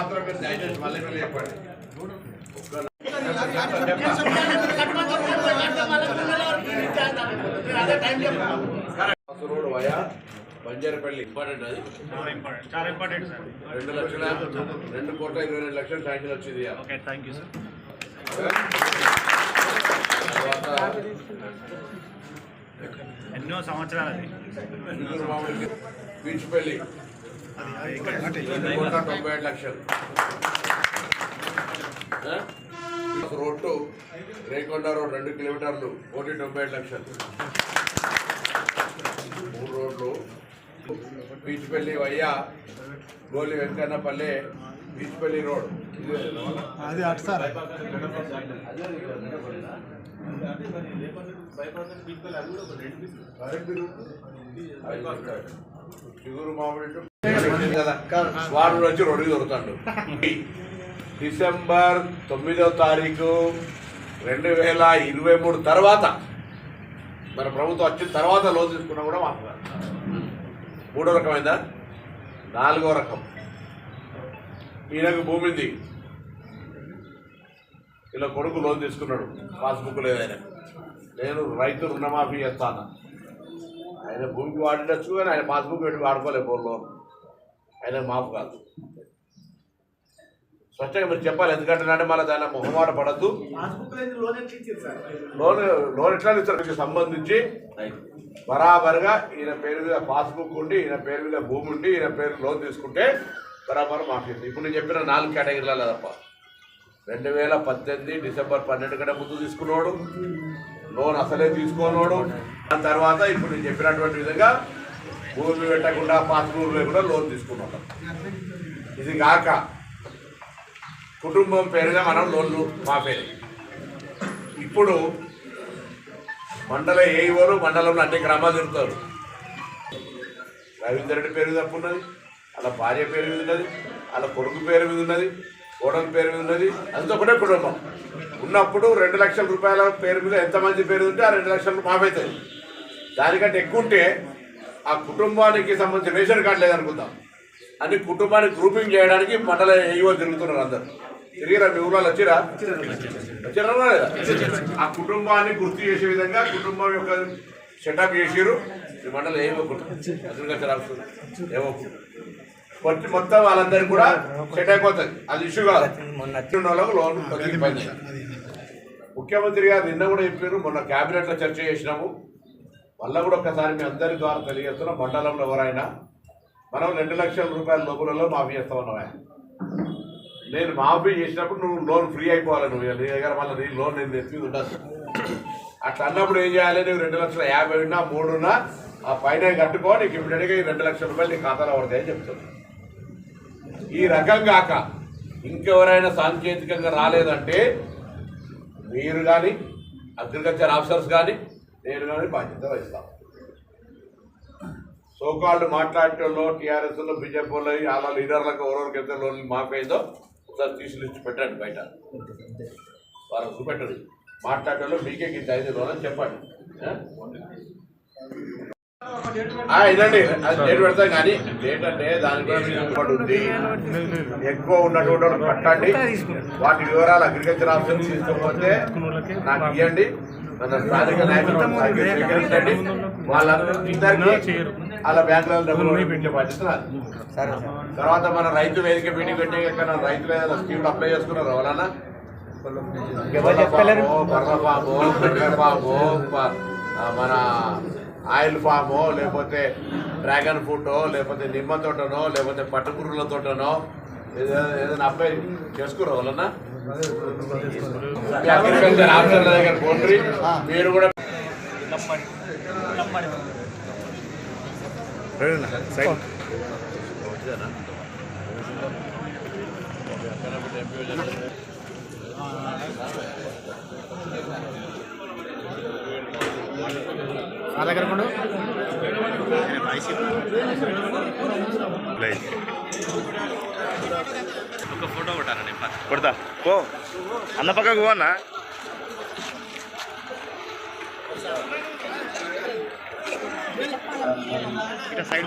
అయిపోయింది దయచేసి మళ్ళీ మళ్ళీ చెప్పండి. Road via బంజారపల్లి. ఇంపార్టెంట్ అది. చాలా ఇంపార్టెంట్ చాలా ఇంపార్టెంట్ సార్. రెండు లక్షల రెండు కోట్ల ఇరవై రెండు లక్షలు శాంక్షన్ వచ్చింది. Okay thank you sir. ఎన్నో సంవత్సరాలు అది. ఇందూరు తొంభై ఏడు లక్షలు ఆ? రోడ్డు రేకొండ రోడ్ రెండు కిలోమీటర్లు కోటి తొంభై ఏడు లక్షలు మూడు రోడ్లు బీచ్పల్లి వయ్యా గోలి వెంకన్నపల్లి బీచ్పల్లి రోడ్ అది అటు సార్ చిగురు మామిడి వాడు వచ్చి రెండు దొరుకుతాడు. డిసెంబర్ తొమ్మిదో తారీఖు రెండు వేల ఇరవై మూడు తర్వాత మన ప్రభుత్వం వచ్చిన తర్వాత లోన్ తీసుకున్నా కూడా మాకు మూడో రకమైందా నాలుగో రకం. ఈయనకు భూమి ఉంది. ఇలా కొడుకు లోన్ తీసుకున్నాడు. పాస్బుక్ లేదు ఆయన. నేను రైతు రుణమాఫీ చేస్తాను? ఆయన భూమికి వాడినచ్చు కానీ ఆయన పాస్బుక్ పెట్టి వాడుకోలే ఫోన్ లోన్ ఆయన మాఫ్ కాదు. స్వచ్ఛంగా మీరు చెప్పాలి ఎందుకంటే అంటే మళ్ళీ దాని మొహమాట పడద్దు. లోన్ లోన్ ఎట్లా ఇస్తారు? సంబంధించి బరాబర్గా ఈయన పేరు మీద పాస్బుక్ ఉండి ఈయన పేరు మీద భూమి ఉండి ఈయన పేరు లోన్ తీసుకుంటే బరాబర్ మాఫీ అవుతుంది. ఇప్పుడు నేను చెప్పిన నాలుగు కేటగిరీలలో తప్ప. రెండు వేల పద్దెనిమిది డిసెంబర్ పన్నెండు కంటే ముందు తీసుకున్నాడు లోన్ అసలే తీసుకోనోడు. దాని తర్వాత ఇప్పుడు నేను చెప్పినటువంటి విధంగా భూమి పెట్టకుండా పాస్బుక్ లేకుండా లోన్ తీసుకున్నాడు ఇది కాక కుటుంబం పేరుగా మనం లోన్లు మా పేరు ఇప్పుడు మండలం ఏ ఇవ్వరు మండలంలో అంటే గ్రామాలు తిరుగుతారు. రవీందర్ రెడ్డి పేరు తప్పు ఉన్నది అలా భార్య పేరు మీద ఉన్నది అలా కొడుకు పేరు మీద ఉన్నది కోడల పేరు మీద ఉన్నది అంత ఒకటే కుటుంబం. ఉన్నప్పుడు రెండు లక్షల రూపాయల పేరు మీద ఎంతమంది పేరు ఉంటే ఆ రెండు లక్షలు మాపవుతాయి దానికంటే ఎక్కువ ఉంటే ఆ కుటుంబానికి సంబంధించిన రేషన్ కార్డు లేదనుకుందాం. అని కుటుంబాన్ని గ్రూపింగ్ చేయడానికి మండల ఏఈఓ తిరుగుతున్నారు అందరు. తిరిగిరా మీ ఊళ్ళో వచ్చిరా? వచ్చిరా లేదా? ఆ కుటుంబాన్ని గుర్తు చేసే విధంగా కుటుంబం యొక్క సెటప్ చేసిరు ఈ మండలం ఏమో అగ్రికల్చర్ ఆఫీసర్ ఏమో వచ్చి మొత్తం వాళ్ళందరికీ కూడా సెట్ అయిపోతుంది. అది ఇష్యూ కాదు. మొన్న వాళ్ళకు లోన్ తగ్గిపోయింది ముఖ్యమంత్రి గారు నిన్న కూడా చెప్పారు మొన్న క్యాబినెట్లో చర్చ చేసినాము. మళ్ళీ కూడా ఒకసారి మీ అందరి ద్వారా తెలియజేస్తున్నాం మండలంలో ఎవరైనా. మనం రెండు లక్షల రూపాయల లోపలలో మాఫీ చేస్తామన్నా నేను మాఫీ చేసినప్పుడు నువ్వు లోన్ ఫ్రీ అయిపోవాలి నువ్వు నీ దగ్గర మళ్ళీ నీ లోన్ నేను ఎత్తి ఉండదు అట్లా అన్నప్పుడు ఏం చేయాలి? నువ్వు రెండు లక్షల యాభై ఉన్నా మూడు ఉన్నా ఆ పైన కట్టుకో నీకు ఇమ్మీడియట్గా ఈ రెండు లక్షల రూపాయలు నీ ఖాతాలో పడతాయని చెప్తాను ఈ రకం కాక ఇంకెవరైనా సాంకేతికంగా రాలేదంటే మీరు కానీ అగ్రికల్చర్ ఆఫీసర్స్ కానీ నేను కానీ బాధ్యత వహిస్తాం. సోకాళ్ళు మాట్లాడటంలో టీఆర్ఎస్లో బీజేపీలో అలా లీడర్లకు ఎవరెవరికి ఎంత లోన్ మాఫైందో ఒకసారి తీసుకునిచ్చి పెట్టండి బయట. వాళ్ళకు చూపెట్టండి. మాట్లాడటంలో మీకే గిద్ద ఐదు రోజులు చెప్పండి. ఇదండి. అది డేట్ పెడతాం కానీ డేట్ అంటే దాని గురించి ఒకటి ఉంది. ఎక్కువ ఉన్నటువంటి వాళ్ళు కట్టండి వాటి వివరాలు అగ్రికల్చర్ ఆఫీసర్ తీసుకోకపోతే నాకు ఇవ్వండి మన స్థానిక నాయకులు స్వీకరించండి వాళ్ళందరికీ అలా బ్యాంకులలో డబ్బులు పెట్టే బాధ్యత. తర్వాత మన రైతు వేదిక మీటింగ్ పెట్టే రైతులు ఏదైనా స్కీమ్ అప్లై చేసుకున్నారు ఎవరన్నా చెప్పలేరు. బర్ర ఫాము బర్రె ఫాము ప- ఆ, మన ఆయిల్ ఫామో లేకపోతే డ్రాగన్ ఫ్రూటో లేకపోతే నిమ్మ తోటనో లేకపోతే పట్టుకురుల తోటనో ఏదైనా అబ్బాయి చేసుకురా వాళ్ళన్నా? అగ్రికల్చర్ ఆఫీసర్ల దగ్గర పోండి మీరు కూడా నా దగ్గర కొండు ఒక ఫోటో కొట్టానండి కొడతా. పో. అన్న పక్క పోనా? ఇట్లా సైడ్